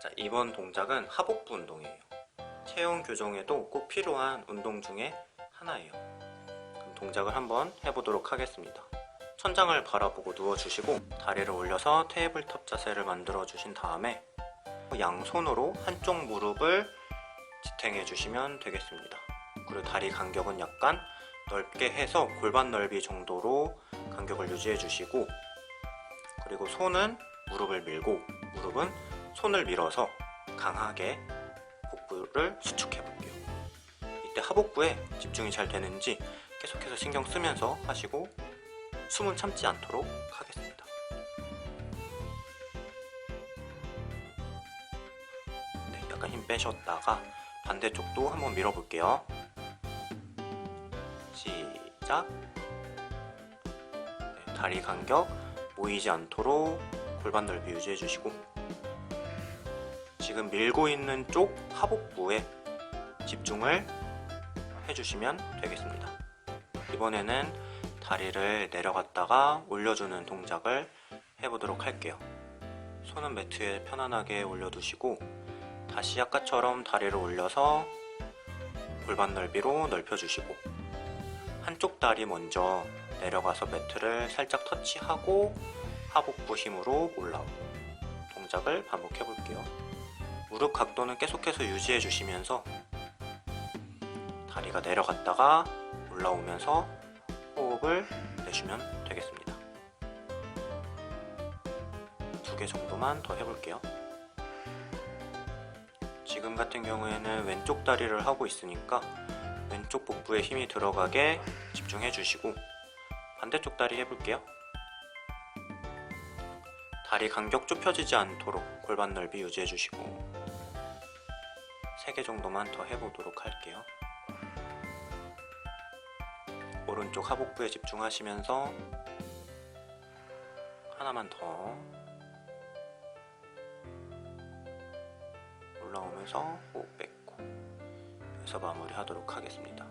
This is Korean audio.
자, 이번 동작은 하복부 운동이에요. 체형 교정에도 꼭 필요한 운동 중에 하나예요. 그럼 동작을 한번 해보도록 하겠습니다. 천장을 바라보고 누워주시고 다리를 올려서 테이블탑 자세를 만들어 주신 다음에 양손으로 한쪽 무릎을 지탱해 주시면 되겠습니다. 그리고 다리 간격은 약간 넓게 해서 골반 넓이 정도로 간격을 유지해 주시고 그리고 손은 무릎을 밀고 무릎은 손을 밀어서 강하게 복부를 수축해 볼게요. 이때 하복부에 집중이 잘 되는지 계속해서 신경 쓰면서 하시고 숨은 참지 않도록 하겠습니다. 네, 약간 힘 빼셨다가 반대쪽도 한번 밀어볼게요. 시작. 네, 다리 간격 모이지 않도록 골반 넓이 유지해 주시고 지금 밀고 있는 쪽 하복부에 집중을 해주시면 되겠습니다. 이번에는 다리를 내려갔다가 올려주는 동작을 해보도록 할게요. 손은 매트에 편안하게 올려두시고 다시 아까처럼 다리를 올려서 골반 넓이로 넓혀주시고 한쪽 다리 먼저 내려가서 매트를 살짝 터치하고 하복부 힘으로 올라오고 동작을 반복해 볼게요. 무릎 각도는 계속해서 유지해 주시면서 다리가 내려갔다가 올라오면서 호흡을 내쉬면 되겠습니다. 두 개 정도만 더 해볼게요. 지금 같은 경우에는 왼쪽 다리를 하고 있으니까 왼쪽 복부에 힘이 들어가게 집중해 주시고 반대쪽 다리 해볼게요. 다리 간격 좁혀지지 않도록 골반 넓이 유지해 주시고 3개 정도만 더 해보도록 할게요. 오른쪽 하복부에 집중하시면서 하나만 더 올라오면서 호흡 뺏고 여기서 마무리 하도록 하겠습니다.